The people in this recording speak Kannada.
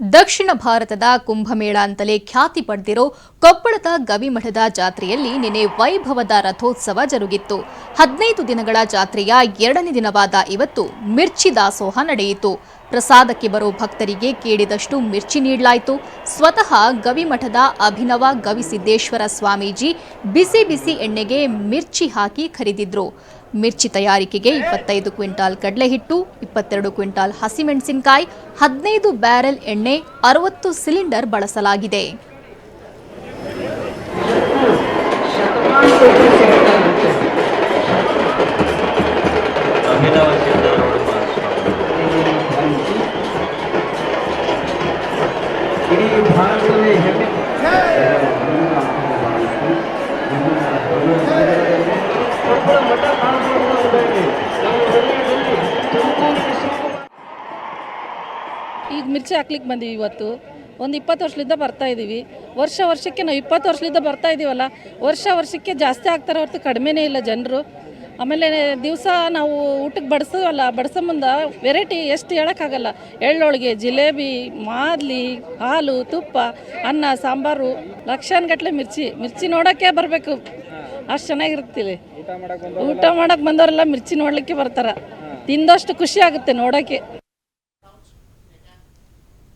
ದಕ್ಷಿಣ ಭಾರತದ ಕುಂಭಮೇಳ ಅಂತಲೇ ಖ್ಯಾತಿ ಪಡೆದಿರೋ ಕೊಪ್ಪಳದ ಗವಿಮಠದ ಜಾತ್ರೆಯಲ್ಲಿ ನಿನ್ನೆ ವೈಭವದ ರಥೋತ್ಸವ ಜರುಗಿತ್ತು. ಹದಿನೈದು ದಿನಗಳ ಜಾತ್ರೆಯ ಎರಡನೇ ದಿನವಾದ ಇವತ್ತು ಮಿರ್ಚಿ ದಾಸೋಹ ನಡೆಯಿತು. ಪ್ರಸಾದಕ್ಕೆ ಬರೋ ಭಕ್ತರಿಗೆ ಕೇಳಿದಷ್ಟು ಮಿರ್ಚಿ ನೀಡಲಾಯಿತು. ಸ್ವತಃ ಗವಿಮಠದ ಅಭಿನವ ಗವಿಸಿದ್ದೇಶ್ವರ ಸ್ವಾಮೀಜಿ ಬಿಸಿ ಬಿಸಿ ಎಣ್ಣೆಗೆ ಮಿರ್ಚಿ ಹಾಕಿ ಖರೀದಿದ್ರು. ಮಿರ್ಚಿ ತಯಾರಿಕೆಗೆ ಇಪ್ಪತ್ತೈದು ಕ್ವಿಂಟಾಲ್ ಕಡಲೆಹಿಟ್ಟು, ಇಪ್ಪತ್ತೆರಡು ಕ್ವಿಂಟಾಲ್ ಹಸಿಮೆಣಸಿನಕಾಯಿ, ಹದಿನೈದು ಬ್ಯಾರೆಲ್ ಎಣ್ಣೆ, ಅರವತ್ತು ಸಿಲಿಂಡರ್ ಬಳಸಲಾಗಿದೆ. ಇಡೀ ಭಾರತದಲ್ಲಿ ಹೆಮ್ಮೆ. ಈಗ ಮಿರ್ಚಿ ಹಾಕ್ಲಿಕ್ಕೆ ಬಂದೀವಿ ಇವತ್ತು. ಒಂದು ಇಪ್ಪತ್ತು ವರ್ಷದಿಂದ ಬರ್ತಾ ಇದ್ದೀವಿ ವರ್ಷ ವರ್ಷಕ್ಕೆ ನಾವು ಇಪ್ಪತ್ತು ವರ್ಷದಿಂದ ಬರ್ತಾ ಇದ್ದೀವಲ್ಲ ವರ್ಷ ವರ್ಷಕ್ಕೆ ಜಾಸ್ತಿ ಆಗ್ತಾರೆ ಹೊರತು ಕಡಿಮೆನೇ ಇಲ್ಲ ಜನರು. ಆಮೇಲೆ ದಿವಸ ನಾವು ಊಟಕ್ಕೆ ಬಡಿಸೋವಲ್ಲ ಬಡಿಸೋ ಮುಂದೆ ವೆರೈಟಿ ಎಷ್ಟು ಹೇಳೋಕ್ಕಾಗಲ್ಲ. ಎಳ್ಳೊಳಗೆ ಜಿಲೇಬಿ, ಮಾದಲಿ, ಹಾಲು, ತುಪ್ಪ, ಅನ್ನ, ಸಾಂಬಾರು, ಲಕ್ಷಾನ್ಗಟ್ಲೆ ಮಿರ್ಚಿ. ಮಿರ್ಚಿ ನೋಡೋಕ್ಕೆ ಬರಬೇಕು. ಅಷ್ಟು ಚೆನ್ನಾಗಿರ್ತೀವಿ ಊಟ ಮಾಡೋಕ್ಕೆ ಬಂದವರೆಲ್ಲ ಮಿರ್ಚಿ ನೋಡಲಿಕ್ಕೆ ಬರ್ತಾರೆ. ತಿಂದಷ್ಟು ಖುಷಿ ಆಗುತ್ತೆ ನೋಡೋಕ್ಕೆ